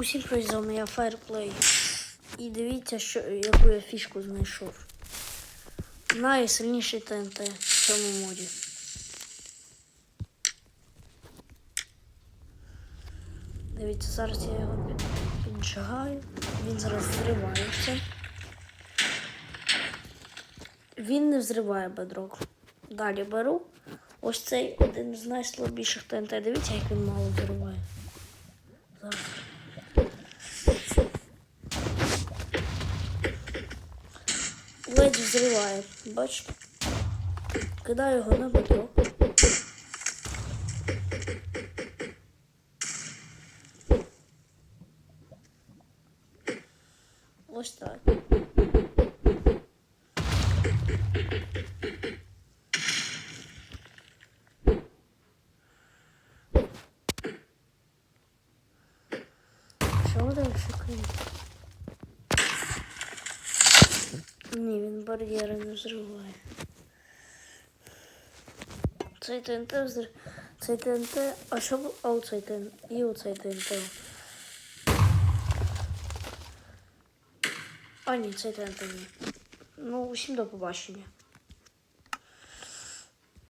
Усім привіт, я Fireplay. І дивіться, що, яку я фішку знайшов. Найсильніший ТНТ в цьому моді. Дивіться, зараз я його під- піджигаю. Він зараз зривається. Він не взриває бедрок. Далі беру. Ось цей один з найслабіших ТНТ. Дивіться, як він мало взриває. Зараз. Ледь взриває, бачите? Кидаю його на бедро. Ось так. Що ви далі Ні, він бар'єри не взриває. Цей ТНТ взрив... Цей ТНТ... А що бу- А оцей ТНТ? І оцей ТНТ. А ні, цей ТНТ ні. Ну, усім до побачення.